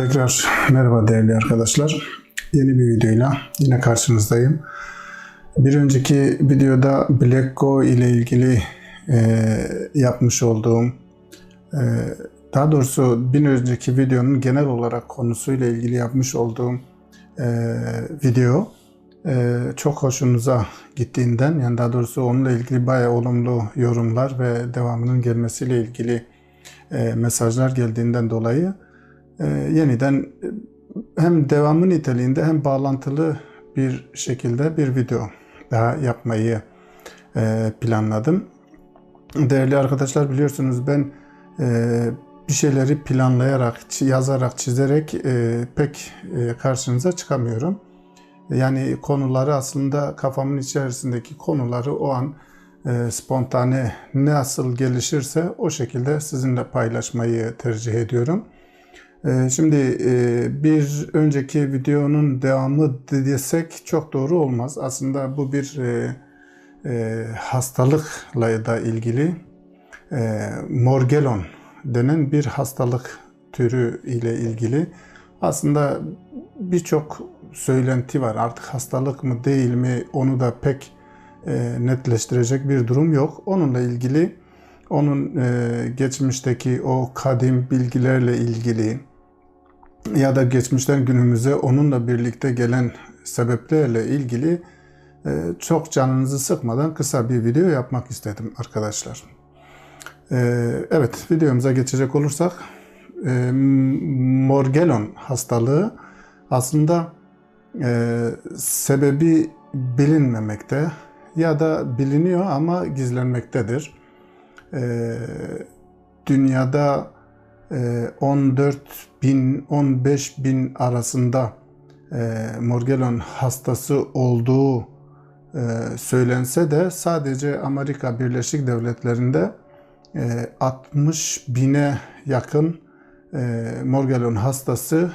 Tekrar merhaba değerli arkadaşlar. Yeni bir videoyla yine karşınızdayım. Bir önceki videoda Blackgo ile ilgili e, yapmış olduğum e, daha doğrusu bir önceki videonun genel olarak konusuyla ilgili yapmış olduğum e, video e, çok hoşunuza gittiğinden yani daha doğrusu onunla ilgili bayağı olumlu yorumlar ve devamının gelmesiyle ilgili e, mesajlar geldiğinden dolayı e, yeniden e, hem devamı niteliğinde hem bağlantılı bir şekilde bir video daha yapmayı e, planladım. Değerli arkadaşlar biliyorsunuz ben e, bir şeyleri planlayarak, yazarak, çizerek pek karşınıza çıkamıyorum. Yani konuları aslında kafamın içerisindeki konuları o an e, spontane nasıl gelişirse o şekilde sizinle paylaşmayı tercih ediyorum. E, şimdi e, bir önceki videonun devamı desek çok doğru olmaz. Aslında bu bir e, e, hastalıkla da ilgili morgelon denen bir hastalık türü ile ilgili aslında birçok söylenti var. Artık hastalık mı değil mi onu da pek netleştirecek bir durum yok. Onunla ilgili onun geçmişteki o kadim bilgilerle ilgili ya da geçmişten günümüze onunla birlikte gelen sebeplerle ilgili e, çok canınızı sıkmadan kısa bir video yapmak istedim arkadaşlar. E, evet videomuza geçecek olursak e, Morgellon hastalığı aslında sebebi bilinmemekte ya da biliniyor ama gizlenmektedir. Dünyada 14 bin 15 bin arasında e, Morgellon hastası olduğu e, söylense de sadece Amerika Birleşik Devletleri'nde e, 60 bine yakın e, Morgellon hastası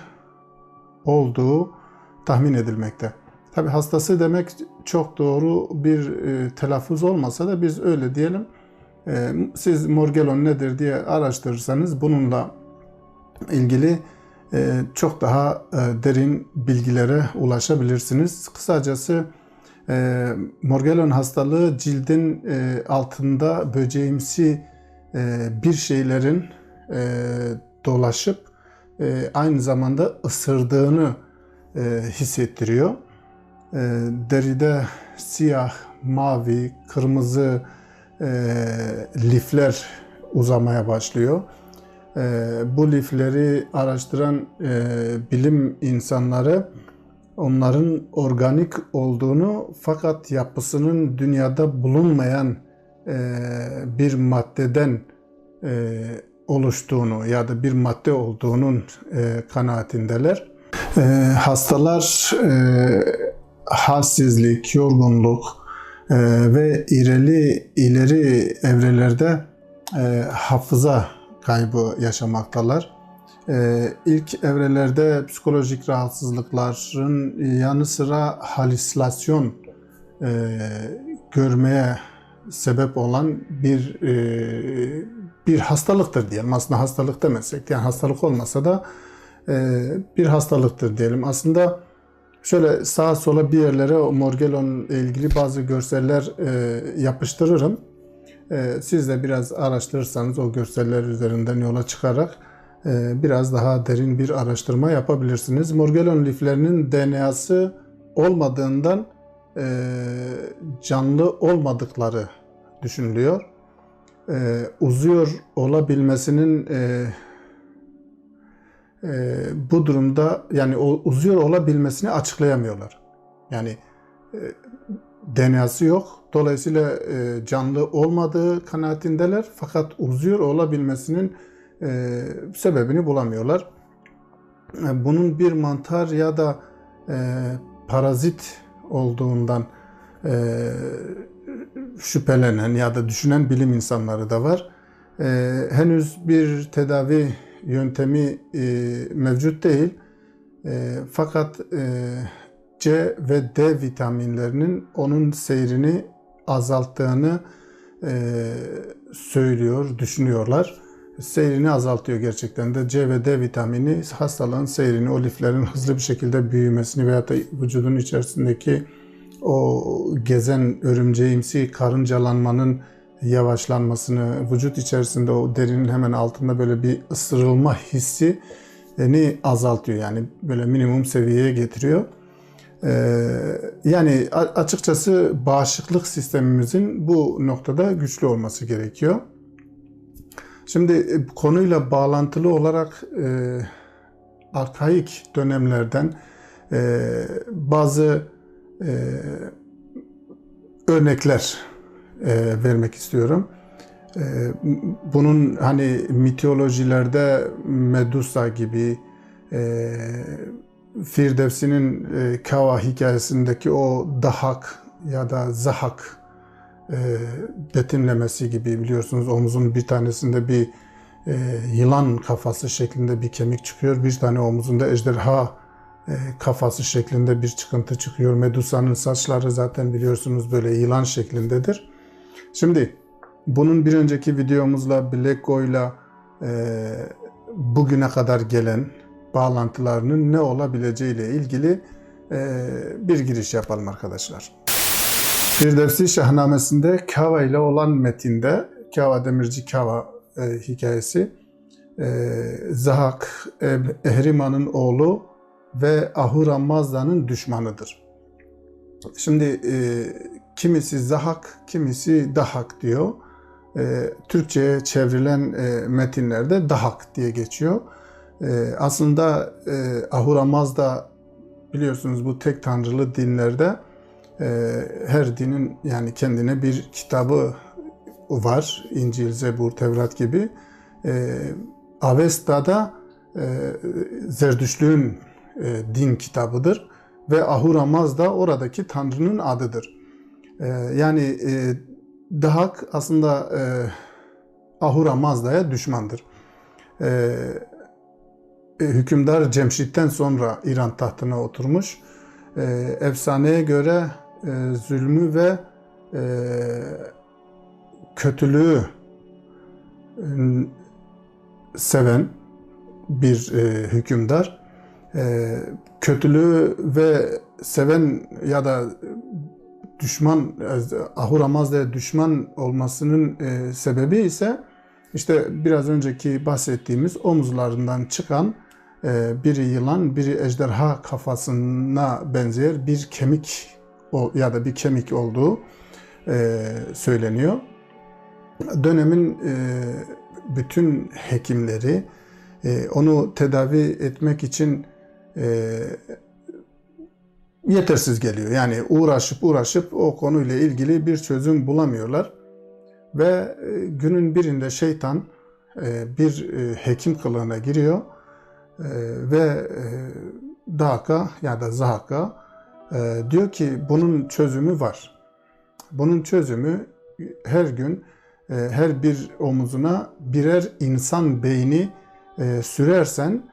olduğu tahmin edilmekte. Tabi hastası demek çok doğru bir e, telaffuz olmasa da biz öyle diyelim. Siz Morgellon nedir diye araştırırsanız bununla ilgili çok daha derin bilgilere ulaşabilirsiniz. Kısacası Morgellon hastalığı cildin altında böceğimsi bir şeylerin dolaşıp aynı zamanda ısırdığını hissettiriyor. Deride siyah, mavi, kırmızı e, lifler uzamaya başlıyor. E, bu lifleri araştıran e, bilim insanları onların organik olduğunu fakat yapısının dünyada bulunmayan e, bir maddeden e, oluştuğunu ya da bir madde olduğunun e, kanaatindeler. E, hastalar e, halsizlik, yorgunluk e, ve ileri ileri evrelerde e, hafıza kaybı yaşamaktalar. E, ilk evrelerde psikolojik rahatsızlıkların yanı sıra halüsinasyon e, görmeye sebep olan bir e, bir hastalıktır diyelim. Aslında hastalık demesek yani hastalık olmasa da e, bir hastalıktır diyelim. Aslında şöyle sağa sola bir yerlere o Morgellon ile ilgili bazı görseller e, yapıştırırım. E, siz de biraz araştırırsanız o görseller üzerinden yola çıkarak e, biraz daha derin bir araştırma yapabilirsiniz. Morgellon liflerinin DNA'sı olmadığından e, canlı olmadıkları düşünülüyor. E, uzuyor olabilmesinin e, e, bu durumda yani o uzuyor olabilmesini açıklayamıyorlar. Yani e, DNA'sı yok. Dolayısıyla e, canlı olmadığı kanaatindeler. Fakat uzuyor olabilmesinin e, sebebini bulamıyorlar. E, bunun bir mantar ya da e, parazit olduğundan e, şüphelenen ya da düşünen bilim insanları da var. E, henüz bir tedavi yöntemi e, mevcut değil. E, fakat e, C ve D vitaminlerinin onun seyrini azalttığını e, söylüyor, düşünüyorlar. seyrini azaltıyor gerçekten de. C ve D vitamini hastalığın seyrini, o liflerin hızlı bir şekilde büyümesini veyahut da vücudun içerisindeki o gezen örümceğimsi karıncalanmanın yavaşlanmasını, vücut içerisinde o derinin hemen altında böyle bir ısırılma hissi ni azaltıyor. Yani böyle minimum seviyeye getiriyor. Ee, yani açıkçası bağışıklık sistemimizin bu noktada güçlü olması gerekiyor. Şimdi e, konuyla bağlantılı olarak e, arkaik dönemlerden e, bazı e, örnekler e, vermek istiyorum. E, bunun hani mitolojilerde Medusa gibi e, Firdevsi'nin e, Kava hikayesindeki o dahak ya da zahak e, betimlemesi gibi biliyorsunuz omuzun bir tanesinde bir e, yılan kafası şeklinde bir kemik çıkıyor. Bir tane omuzunda ejderha e, kafası şeklinde bir çıkıntı çıkıyor. Medusa'nın saçları zaten biliyorsunuz böyle yılan şeklindedir. Şimdi bunun bir önceki videomuzla Black Go'yla e, bugüne kadar gelen bağlantılarının ne olabileceği ile ilgili e, bir giriş yapalım arkadaşlar. Firdevsi Şahnamesi'nde Kava ile olan metinde Kava Demirci Kava e, hikayesi e, Zahak e, Ehriman'ın oğlu ve Ahura Mazda'nın düşmanıdır. Şimdi e, kimisi Zahak, kimisi Dahak diyor. E, Türkçe'ye çevrilen e, metinlerde Dahak diye geçiyor. E, aslında e, Ahura Mazda biliyorsunuz bu tek tanrılı dinlerde e, her dinin yani kendine bir kitabı var. İncil, Zebur, Tevrat gibi. E, Avesta'da e, Zerdüştlüğün e, din kitabıdır ve Ahura Mazda oradaki tanrının adıdır. E, yani e, Dahak aslında e, Ahura Mazda'ya düşmandır. E, e, hükümdar Cemşit'ten sonra İran tahtına oturmuş. E, efsaneye göre e, zulmü ve e, kötülüğü seven bir e, hükümdar. E, kötülüğü ve seven ya da düşman, Ahura Mazda'ya düşman olmasının e, sebebi ise işte biraz önceki bahsettiğimiz omuzlarından çıkan e, biri yılan, biri ejderha kafasına benzeyen bir kemik ya da bir kemik olduğu e, söyleniyor. Dönemin e, bütün hekimleri e, onu tedavi etmek için e, yetersiz geliyor. Yani uğraşıp uğraşıp o konuyla ilgili bir çözüm bulamıyorlar. Ve e, günün birinde şeytan e, bir e, hekim kılığına giriyor ve Daka ya da Zahaka diyor ki bunun çözümü var. Bunun çözümü her gün her bir omuzuna birer insan beyni sürersen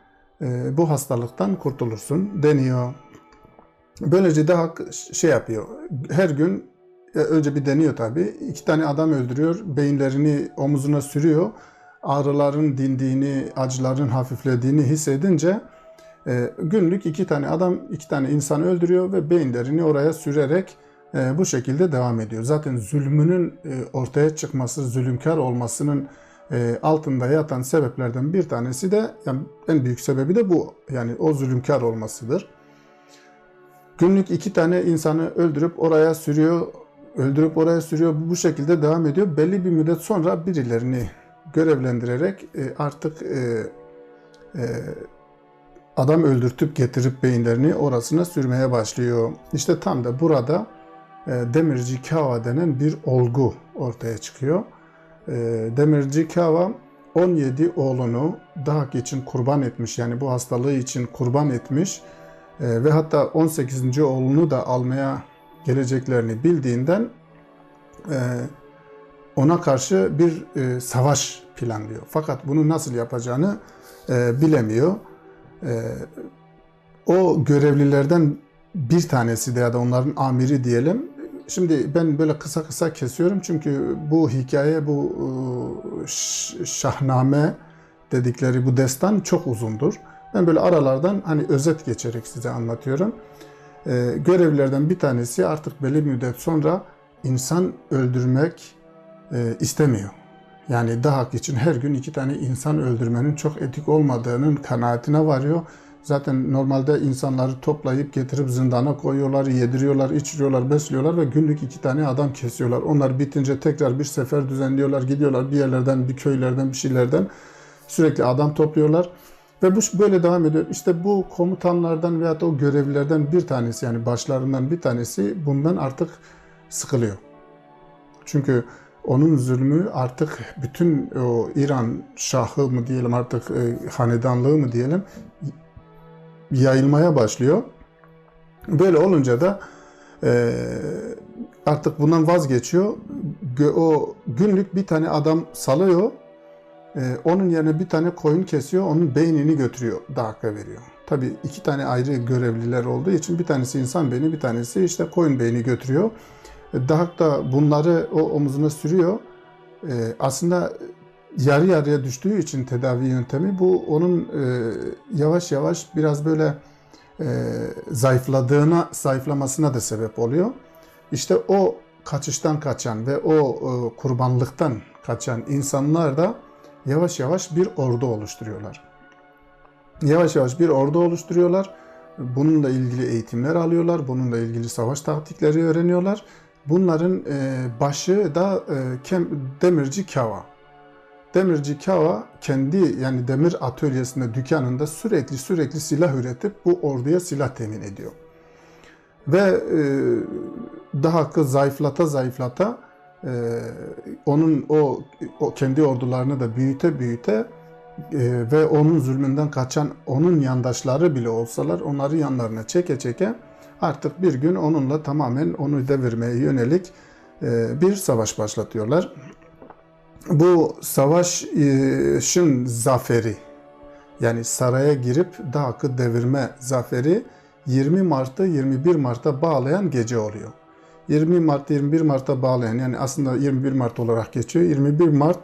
bu hastalıktan kurtulursun deniyor. Böylece daha şey yapıyor. Her gün e, önce bir deniyor tabii. İki tane adam öldürüyor. Beyinlerini omuzuna sürüyor. Ağrıların dindiğini, acıların hafiflediğini hissedince e, günlük iki tane adam, iki tane insan öldürüyor ve beyinlerini oraya sürerek e, bu şekilde devam ediyor. Zaten zulmünün ortaya çıkması, zulümkar olmasının altında yatan sebeplerden bir tanesi de yani en büyük sebebi de bu. Yani o zulümkar olmasıdır. Günlük iki tane insanı öldürüp oraya sürüyor, öldürüp oraya sürüyor. Bu şekilde devam ediyor. Belli bir müddet sonra birilerini görevlendirerek e, artık e, e, adam öldürtüp getirip beyinlerini orasına sürmeye başlıyor. İşte tam da burada demirci kava denen bir olgu ortaya çıkıyor. Demirci kava 17 oğlunu Dahak için kurban etmiş. Yani bu hastalığı için kurban etmiş. E, ve hatta 18. oğlunu da almaya geleceklerini bildiğinden e, ona karşı bir e, savaş planlıyor. Fakat bunu nasıl yapacağını e, bilemiyor. O görevlilerden bir tanesi de ya da onların amiri diyelim şimdi ben böyle kısa kısa kesiyorum çünkü bu hikaye, bu şahname dedikleri bu destan çok uzundur. Ben böyle aralardan hani özet geçerek size anlatıyorum. E, görevlerden bir tanesi artık belli bir müddet sonra insan öldürmek e, istemiyor. Yani Dahak için her gün iki tane insan öldürmenin çok etik olmadığının kanaatine varıyor. Zaten normalde insanları toplayıp getirip zindana koyuyorlar, yediriyorlar, içiriyorlar, besliyorlar ve günlük iki tane adam kesiyorlar. Onlar bitince tekrar bir sefer düzenliyorlar, gidiyorlar bir yerlerden, bir köylerden, bir şeylerden sürekli adam topluyorlar. Ve bu böyle devam ediyor. İşte bu komutanlardan veya da o görevlilerden bir tanesi yani başlarından bir tanesi bundan artık sıkılıyor. Çünkü onun zulmü artık bütün o İran şahı mı diyelim artık e, hanedanlığı mı diyelim yayılmaya başlıyor. Böyle olunca da e, artık bundan vazgeçiyor. O günlük bir tane adam salıyor. E, onun yerine bir tane koyun kesiyor. Onun beynini götürüyor. Dağka veriyor. Tabii iki tane ayrı görevliler olduğu için bir tanesi insan beyni bir tanesi işte koyun beyni götürüyor. E, Dahak da bunları o omuzuna sürüyor. E, aslında yarı yarıya düştüğü için tedavi yöntemi bu onun e, yavaş yavaş biraz böyle e, zayıfladığına, zayıflamasına da sebep oluyor. İşte o kaçıştan kaçan ve o e, kurbanlıktan kaçan insanlar da yavaş yavaş bir ordu oluşturuyorlar. Yavaş yavaş bir ordu oluşturuyorlar. Bununla ilgili eğitimler alıyorlar. Bununla ilgili savaş taktikleri öğreniyorlar. Bunların e, başı da e, Demirci Kava. Demirci Kava kendi yani demir atölyesinde, dükkanında sürekli sürekli silah üretip bu orduya silah temin ediyor. Ve e, daha zayıflata zayıflata e, onun o, o kendi ordularını da büyüte büyüte e, ve onun zulmünden kaçan onun yandaşları bile olsalar onları yanlarına çeke çeke artık bir gün onunla tamamen onu devirmeye yönelik e, bir savaş başlatıyorlar bu savaşın zaferi yani saraya girip Dağkı devirme zaferi 20 Mart'ı 21 Mart'a bağlayan gece oluyor. 20 Mart 21 Mart'a bağlayan yani aslında 21 Mart olarak geçiyor. 21 Mart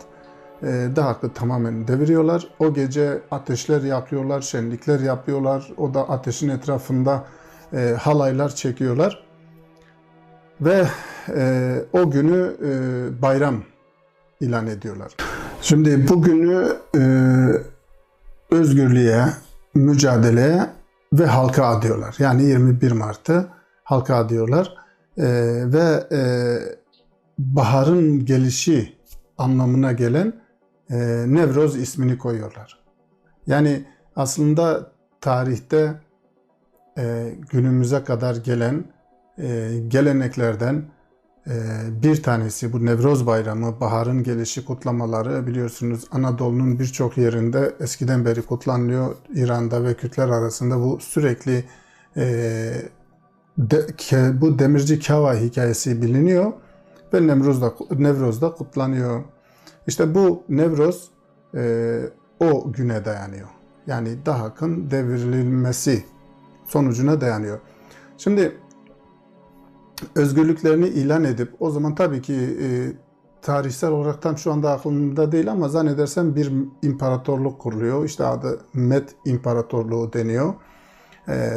e, Dağkı tamamen deviriyorlar. O gece ateşler yakıyorlar, şenlikler yapıyorlar. O da ateşin etrafında e, halaylar çekiyorlar. Ve e, o günü e, bayram ilan ediyorlar. Şimdi bugünü e, özgürlüğe, mücadeleye ve halka adıyorlar. Yani 21 Mart'ı halka adıyorlar. E, ve e, baharın gelişi anlamına gelen e, Nevroz ismini koyuyorlar. Yani aslında tarihte e, günümüze kadar gelen e, geleneklerden ee, bir tanesi bu Nevroz Bayramı, baharın gelişi kutlamaları biliyorsunuz Anadolu'nun birçok yerinde eskiden beri kutlanıyor. İran'da ve Kürtler arasında bu sürekli e, de, ke, bu Demirci Kava hikayesi biliniyor ve Nevroz'da, Nevroz'da kutlanıyor. İşte bu Nevroz e, o güne dayanıyor. Yani Dahak'ın devrilmesi sonucuna dayanıyor. Şimdi özgürlüklerini ilan edip o zaman tabii ki e, tarihsel olarak tam şu anda aklımda değil ama zannedersem bir imparatorluk kuruluyor. İşte adı Med İmparatorluğu deniyor. E,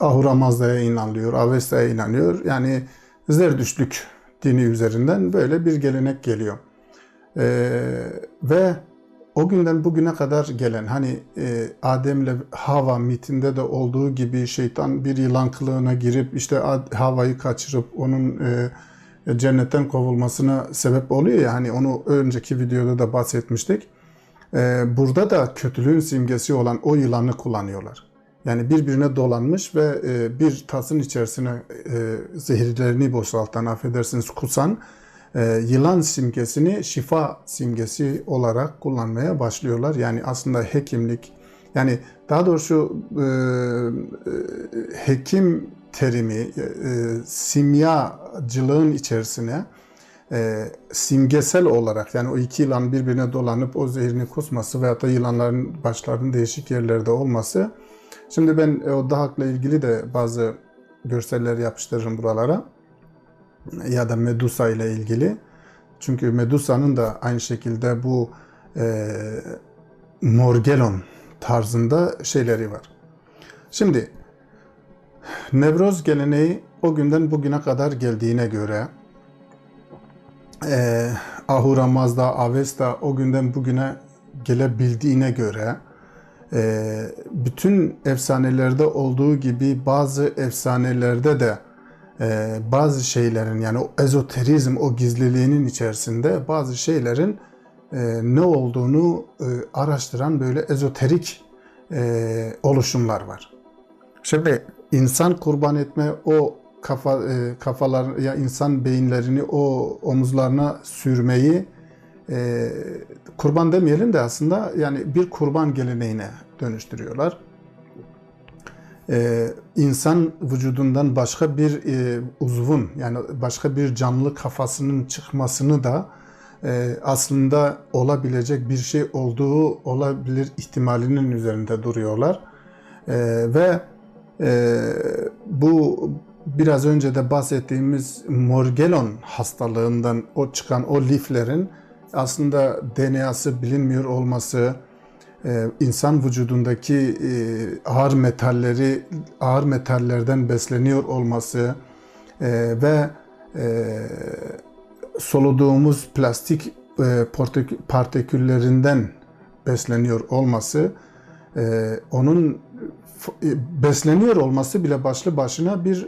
Ahura Mazda'ya inanılıyor, Avesta'ya inanıyor. Yani Zerdüştlük dini üzerinden böyle bir gelenek geliyor. E, ve o günden bugüne kadar gelen hani e, Adem'le Hava mitinde de olduğu gibi şeytan bir yılan kılığına girip işte Hava'yı kaçırıp onun e, cennetten kovulmasına sebep oluyor ya hani onu önceki videoda da bahsetmiştik. E, burada da kötülüğün simgesi olan o yılanı kullanıyorlar. Yani birbirine dolanmış ve e, bir tasın içerisine e, zehirlerini boşaltan, affedersiniz kusan e, yılan simgesini şifa simgesi olarak kullanmaya başlıyorlar. Yani aslında hekimlik, yani daha doğrusu hekim terimi e, simyacılığın içerisine simgesel olarak yani o iki yılan birbirine dolanıp o zehrini kusması veyahut da yılanların başlarının değişik yerlerde olması. Şimdi ben o dahakla ilgili de bazı görseller yapıştırırım buralara. ya da Medusa ile ilgili. Çünkü Medusa'nın da aynı şekilde bu e, Morgellon tarzında şeyleri var. Şimdi Nevroz geleneği o günden bugüne kadar geldiğine göre e, Ahura Mazda, Avesta o günden bugüne gelebildiğine göre e, bütün efsanelerde olduğu gibi bazı efsanelerde de e, bazı şeylerin yani o ezoterizm, o gizliliğinin içerisinde bazı şeylerin e, ne olduğunu e, araştıran böyle ezoterik oluşumlar var. Şimdi insan kurban etme o kafa kafalar ya insan beyinlerini o omuzlarına sürmeyi e, kurban demeyelim de aslında yani bir kurban geleneğine dönüştürüyorlar. E, insan vücudundan başka bir e, uzvun yani başka bir canlı kafasının çıkmasını da e, aslında olabilecek bir şey olduğu olabilir ihtimalinin üzerinde duruyorlar. E, ve e, bu biraz önce de bahsettiğimiz Morgellon hastalığından o çıkan o liflerin aslında DNA'sı bilinmiyor olması, e, insan vücudundaki e, ağır metalleri ağır metallerden besleniyor olması e, ve soluduğumuz plastik partiküllerinden besleniyor olması onun besleniyor olması bile başlı başına bir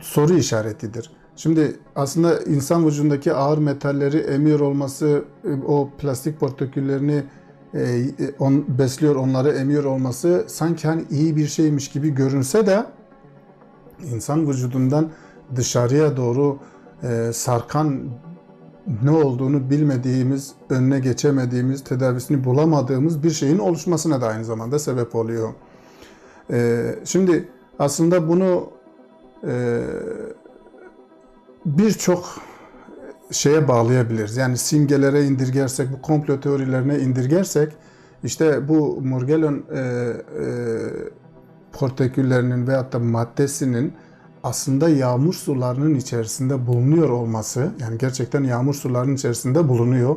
soru işaretidir. Şimdi aslında insan vücudundaki ağır metalleri emiyor olması, o plastik partiküllerini e, on, besliyor, onları emiyor olması sanki hani iyi bir şeymiş gibi görünse de insan vücudundan dışarıya doğru e, sarkan ne olduğunu bilmediğimiz, önüne geçemediğimiz, tedavisini bulamadığımız bir şeyin oluşmasına da aynı zamanda sebep oluyor. E, şimdi aslında bunu e, birçok şeye bağlayabiliriz. Yani simgelere indirgersek, bu komplo teorilerine indirgersek, işte bu Morgellon e, e, portaküllerinin veyahut da maddesinin aslında yağmur sularının içerisinde bulunuyor olması, yani gerçekten yağmur sularının içerisinde bulunuyor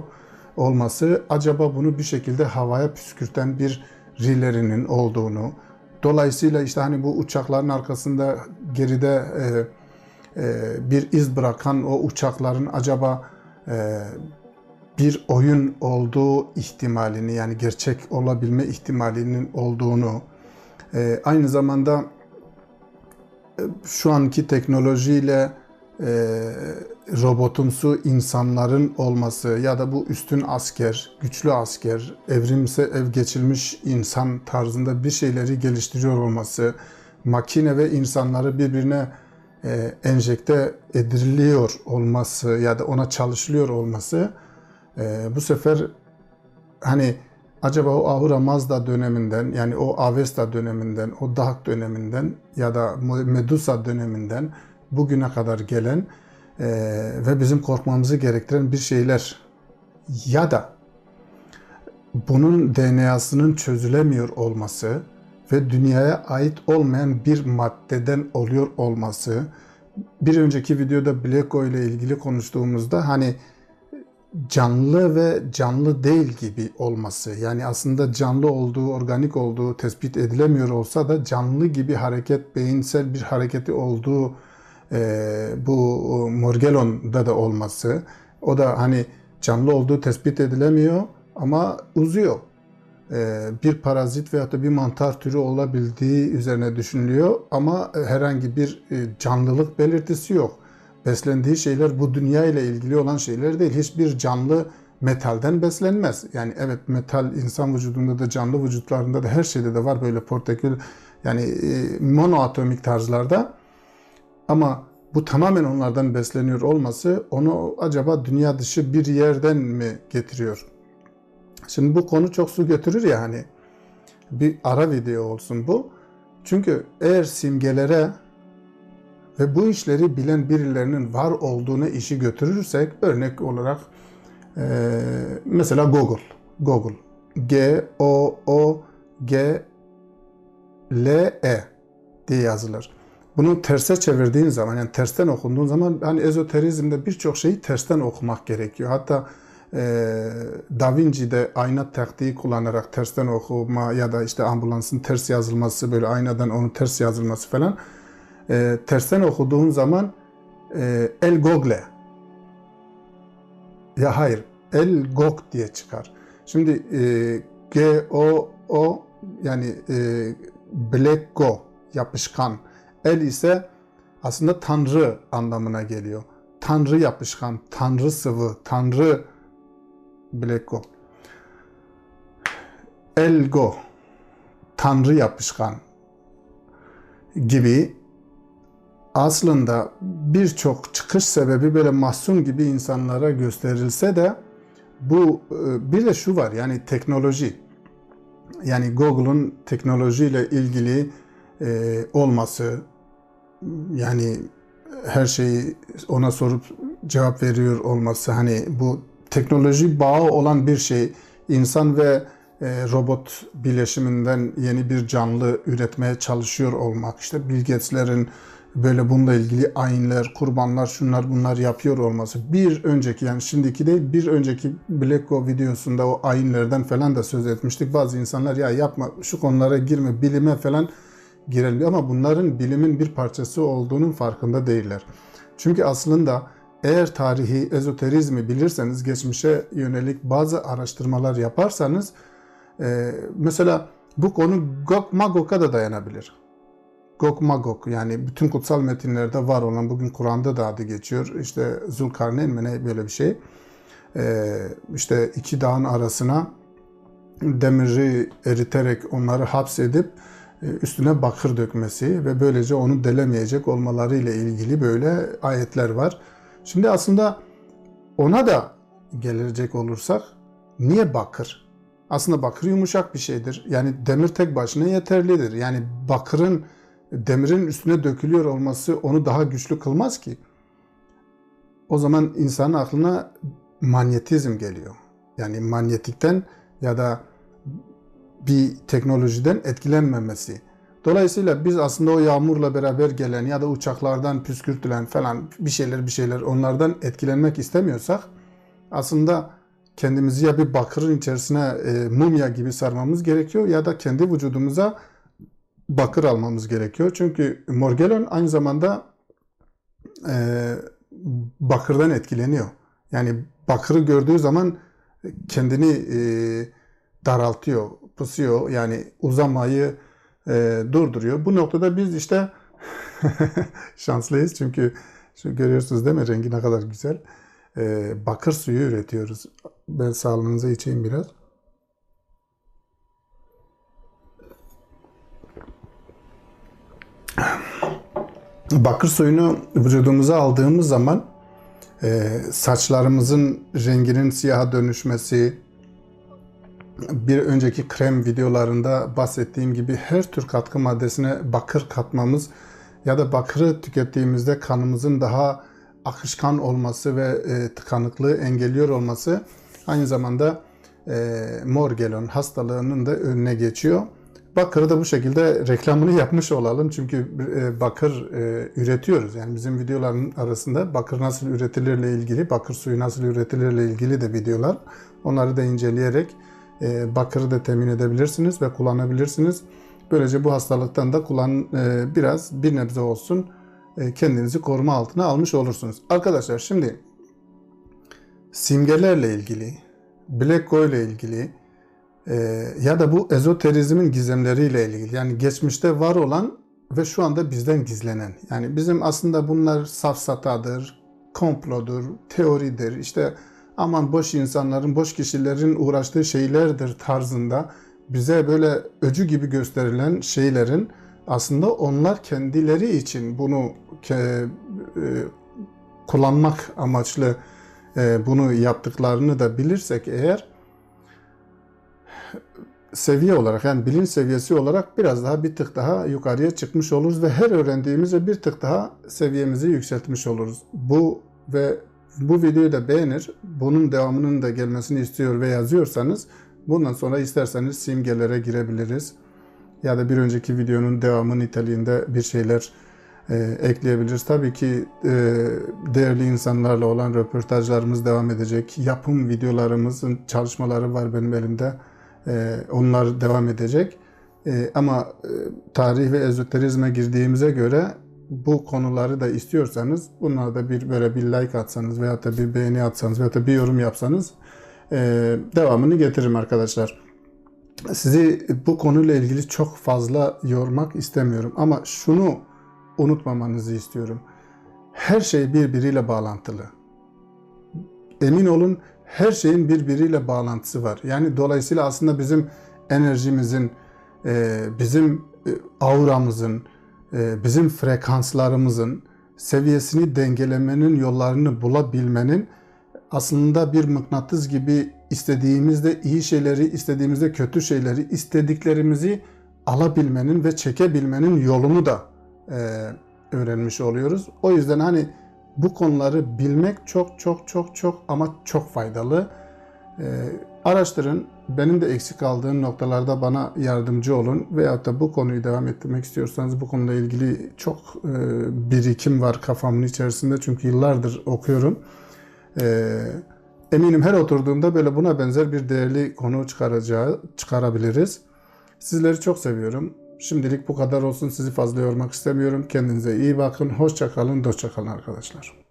olması, acaba bunu bir şekilde havaya püskürten bir rilerinin olduğunu, dolayısıyla işte hani bu uçakların arkasında geride e, bir iz bırakan o uçakların acaba e, bir oyun olduğu ihtimalini yani gerçek olabilme ihtimalinin olduğunu e, aynı zamanda şu anki teknolojiyle robotumsu insanların olması ya da bu üstün asker, güçlü asker, evrimse ev geçilmiş insan tarzında bir şeyleri geliştiriyor olması, makine ve insanları birbirine e, enjekte ediliyor olması ya da ona çalışılıyor olması e, bu sefer hani acaba o Ahura Mazda döneminden yani o Avesta döneminden, o Dahak döneminden ya da Medusa döneminden bugüne kadar gelen e, ve bizim korkmamızı gerektiren bir şeyler ya da bunun DNA'sının çözülemiyor olması ve dünyaya ait olmayan bir maddeden oluyor olması. Bir önceki videoda Blacko ile ilgili konuştuğumuzda hani canlı ve canlı değil gibi olması. Yani aslında canlı olduğu, organik olduğu tespit edilemiyor olsa da canlı gibi hareket, beyinsel bir hareketi olduğu e, bu Morgellon'da da olması. O da hani canlı olduğu tespit edilemiyor ama uzuyor. E, bir parazit veya da bir mantar türü olabildiği üzerine düşünülüyor ama e, herhangi bir e, canlılık belirtisi yok. Beslendiği şeyler bu dünya ile ilgili olan şeyler değil. Hiçbir canlı metalden beslenmez. Yani evet metal insan vücudunda da canlı vücutlarında da her şeyde de var böyle portakül yani monoatomik tarzlarda. Ama bu tamamen onlardan besleniyor olması onu acaba dünya dışı bir yerden mi getiriyor? Şimdi bu konu çok su götürür ya hani bir ara video olsun bu. Çünkü eğer simgelere ve bu işleri bilen birilerinin var olduğunu işi götürürsek örnek olarak e, mesela Google. Google. G O O G L E diye yazılır. Bunu terse çevirdiğin zaman yani tersten okunduğun zaman hani ezoterizmde birçok şeyi tersten okumak gerekiyor. Hatta Da Vinci'de ayna taktiği kullanarak tersten okuma ya da işte ambulansın ters yazılması böyle aynadan onun ters yazılması falan e, tersten okuduğun zaman e, el gogle ya hayır el gog diye çıkar. Şimdi e, G O O yani e, black go yapışkan. El ise aslında tanrı anlamına geliyor. Tanrı yapışkan, tanrı sıvı, tanrı black go. Elgo, tanrı yapışkan gibi aslında birçok çıkış sebebi böyle mahzun gibi insanlara gösterilse de bu e, bir de şu var yani teknoloji yani Google'un teknolojiyle ilgili e, olması yani her şeyi ona sorup cevap veriyor olması hani bu teknoloji bağı olan bir şey insan ve e, robot bileşiminden yeni bir canlı üretmeye çalışıyor olmak işte Bill böyle bununla ilgili ayinler, kurbanlar, şunlar bunlar yapıyor olması. Bir önceki yani şimdiki değil bir önceki Black videosunda o ayinlerden falan da söz etmiştik. Bazı insanlar ya yapma şu konulara girme bilime falan girelim ama bunların bilimin bir parçası olduğunun farkında değiller. Çünkü aslında eğer tarihi ezoterizmi bilirseniz, geçmişe yönelik bazı araştırmalar yaparsanız e, mesela bu konu Gog Magog'a da dayanabilir. Gog Magog yani bütün kutsal metinlerde var olan bugün Kur'an'da da adı geçiyor. İşte Zulkarneyn mi ne böyle bir şey. Ee, işte iki dağın arasına demiri eriterek onları hapsedip e, üstüne bakır dökmesi ve böylece onu delemeyecek olmaları ile ilgili böyle ayetler var. Şimdi aslında ona da gelecek olursak niye bakır? Aslında bakır yumuşak bir şeydir. Yani demir tek başına yeterlidir. Yani bakırın demirin üstüne dökülüyor olması onu daha güçlü kılmaz ki. O zaman insanın aklına manyetizm geliyor. Yani manyetikten ya da bir teknolojiden etkilenmemesi. Dolayısıyla biz aslında o yağmurla beraber gelen ya da uçaklardan püskürtülen falan bir şeyler bir şeyler onlardan etkilenmek istemiyorsak aslında kendimizi ya bir bakırın içerisine e, mumya gibi sarmamız gerekiyor ya da kendi vücudumuza bakır almamız gerekiyor. Çünkü Morgellon aynı zamanda e, bakırdan etkileniyor. Yani bakırı gördüğü zaman kendini e, daraltıyor, pusuyor. Yani uzamayı e, durduruyor. Bu noktada biz işte şanslıyız çünkü şu görüyorsunuz değil mi rengi ne kadar güzel. E, bakır suyu üretiyoruz. Ben sağlığınıza içeyim biraz. bakır suyunu vücudumuza aldığımız zaman e, saçlarımızın renginin siyaha dönüşmesi, bir önceki krem videolarında bahsettiğim gibi her tür katkı maddesine bakır katmamız ya da bakırı tükettiğimizde kanımızın daha akışkan olması ve e, tıkanıklığı engelliyor olması aynı zamanda e, morgelon hastalığının da önüne geçiyor. Bakır'ı da bu şekilde reklamını yapmış olalım. Çünkü e, bakır e, üretiyoruz. Yani bizim videoların arasında bakır nasıl üretilirle ilgili, bakır suyu nasıl üretilirle ilgili de videolar. Onları da inceleyerek bakırı da temin edebilirsiniz ve kullanabilirsiniz. Böylece bu hastalıktan da kullan biraz bir nebze olsun kendinizi koruma altına almış olursunuz. Arkadaşlar şimdi simgelerle ilgili, Black Go ile ilgili e, ya da bu ezoterizmin gizemleriyle ilgili. Yani geçmişte var olan ve şu anda bizden gizlenen. Yani bizim aslında bunlar safsatadır, komplodur, teoridir. İşte aman boş insanların, boş kişilerin uğraştığı şeylerdir tarzında bize böyle öcü gibi gösterilen şeylerin aslında onlar kendileri için bunu ke, e, kullanmak amaçlı e, bunu yaptıklarını da bilirsek eğer seviye olarak yani bilinç seviyesi olarak biraz daha bir tık daha yukarıya çıkmış oluruz ve her öğrendiğimizde bir tık daha seviyemizi yükseltmiş oluruz. Bu ve bu videoyu da beğenir, bunun devamının da gelmesini istiyor ve yazıyorsanız bundan sonra isterseniz simgelere girebiliriz. Ya da bir önceki videonun devamı niteliğinde bir şeyler e, ekleyebiliriz. Tabii ki e, değerli insanlarla olan röportajlarımız devam edecek. Yapım videolarımızın çalışmaları var benim elimde. E, onlar devam edecek. E, ama e, tarih ve ezoterizme girdiğimize göre bu konuları da istiyorsanız bunlara da bir böyle bir like atsanız veya da bir beğeni atsanız veya da bir yorum yapsanız e, devamını getiririm arkadaşlar. Sizi bu konuyla ilgili çok fazla yormak istemiyorum ama şunu unutmamanızı istiyorum. Her şey birbiriyle bağlantılı. Emin olun her şeyin birbiriyle bağlantısı var. Yani dolayısıyla aslında bizim enerjimizin, e, bizim e, auramızın, bizim frekanslarımızın seviyesini dengelemenin yollarını bulabilmenin aslında bir mıknatıs gibi istediğimizde iyi şeyleri, istediğimizde kötü şeyleri, istediklerimizi alabilmenin ve çekebilmenin yolunu da e, öğrenmiş oluyoruz. O yüzden hani bu konuları bilmek çok çok çok çok ama çok faydalı. E, araştırın. Benim de eksik kaldığım noktalarda bana yardımcı olun. Veyahut da bu konuyu devam ettirmek istiyorsanız bu konuyla ilgili çok e, birikim var kafamın içerisinde. Çünkü yıllardır okuyorum. E, eminim her oturduğumda böyle buna benzer bir değerli konu çıkaracağı, çıkarabiliriz. Sizleri çok seviyorum. Şimdilik bu kadar olsun. Sizi fazla yormak istemiyorum. Kendinize iyi bakın. Hoşça kalın, dostça kalın arkadaşlar.